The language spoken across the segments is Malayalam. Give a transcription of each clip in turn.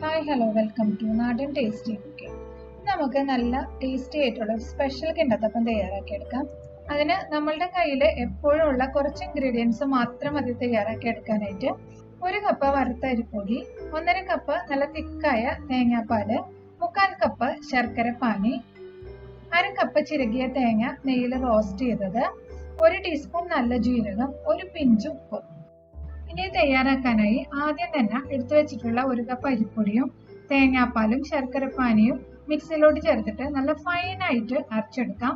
ഹായ് ഹലോ വെൽക്കം ടു നാടൻ ടേസ്റ്റി കുക്കിംഗ് നമുക്ക് നല്ല ടേസ്റ്റി ആയിട്ടുള്ള സ്പെഷ്യൽ കിണ്ടത്തപ്പം തയ്യാറാക്കി എടുക്കാം. അതിന് നമ്മളുടെ കയ്യിൽ എപ്പോഴും ഉള്ള കുറച്ച് ഇൻഗ്രീഡിയൻസ് മാത്രം മതി തയ്യാറാക്കി എടുക്കാനായിട്ട് ഒരു കപ്പ് വറുത്ത അരിപ്പൊടി ഒന്നര കപ്പ് നല്ല തിക്കായ തേങ്ങാപ്പാൽ മുക്കാൽ കപ്പ് ശർക്കര പാനി അര കപ്പ് ചിരകിയ തേങ്ങ നെയ്യിൽ റോസ്റ്റ് ചെയ്തത് ഒരു ടീസ്പൂൺ നല്ല ജീരകം ഒരു പിഞ്ച് ഉപ്പ്. ഇനി തയ്യാറാക്കാനായി ആദ്യം തന്നെ എടുത്തു വെച്ചിട്ടുള്ള ഒരു കപ്പ് അരിപ്പൊടിയും തേങ്ങാപ്പാലും ശർക്കരപ്പാനിയും മിക്സിയിലോട്ട് ചേർത്തിട്ട് നല്ല ഫൈൻ ആയിട്ട് അരച്ചെടുക്കാം.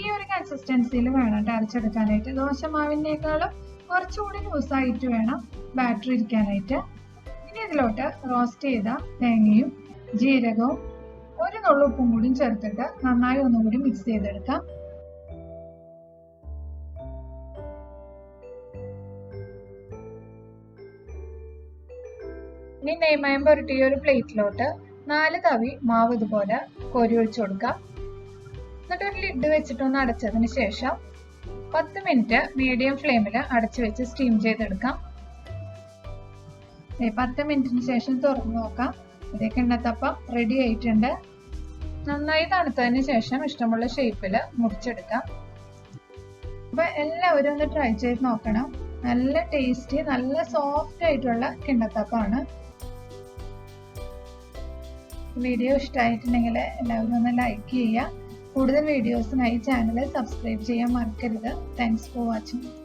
ഈ ഒരു കൺസിസ്റ്റൻസിയിൽ വേണം കേട്ടോ അരച്ചെടുക്കാനായിട്ട്. ദോശമാവിനേക്കാളും കുറച്ചുകൂടി ലൂസായിട്ട് വേണം ബാറ്റർ ഇരിക്കാനായിട്ട്. ഇതിലോട്ട് റോസ്റ്റ് ചെയ്ത തേങ്ങയും ജീരകവും ഒരു നുള്ളുപ്പും കൂടി ചേർത്തിട്ട് നന്നായി ഒന്നുകൂടി മിക്സ് ചെയ്തെടുക്കാം. ഇനി നെയ്മയം പുരട്ടിയ ഒരു പ്ലേറ്റിലോട്ട് നാല് തവി മാവ് ഇതുപോലെ കോരി ഒഴിച്ചു കൊടുക്കാം എന്നിട്ട് ഒരു ലിഡ് വെച്ചിട്ടൊന്ന് അടച്ചതിന് ശേഷം പത്ത് മിനിറ്റ് മീഡിയം ഫ്ലെയിമിൽ അടച്ചു വെച്ച് സ്റ്റീം ചെയ്തെടുക്കാം. പത്ത് മിനിറ്റിന് ശേഷം തുറന്നു നോക്കാം. ഇത് കിണ്ണത്തപ്പം റെഡി ആയിട്ടുണ്ട്. നന്നായി തണുത്തതിന് ശേഷം ഇഷ്ടമുള്ള ഷേപ്പിൽ മുറിച്ചെടുക്കാം. അപ്പൊ എല്ലാവരും ഒന്ന് ട്രൈ ചെയ്ത് നോക്കണം. നല്ല ടേസ്റ്റി നല്ല സോഫ്റ്റ് ആയിട്ടുള്ള കിണ്ണത്തപ്പമാണ് വീഡിയോ ഇഷ്ടമായിട്ടുണ്ടെങ്കിൽ എല്ലാവരും ഒന്ന് ലൈക്ക് ചെയ്യുക. കൂടുതൽ വീഡിയോസിനായി ചാനൽ സബ്സ്ക്രൈബ് ചെയ്യാൻ മറക്കരുത്. Thanks for watching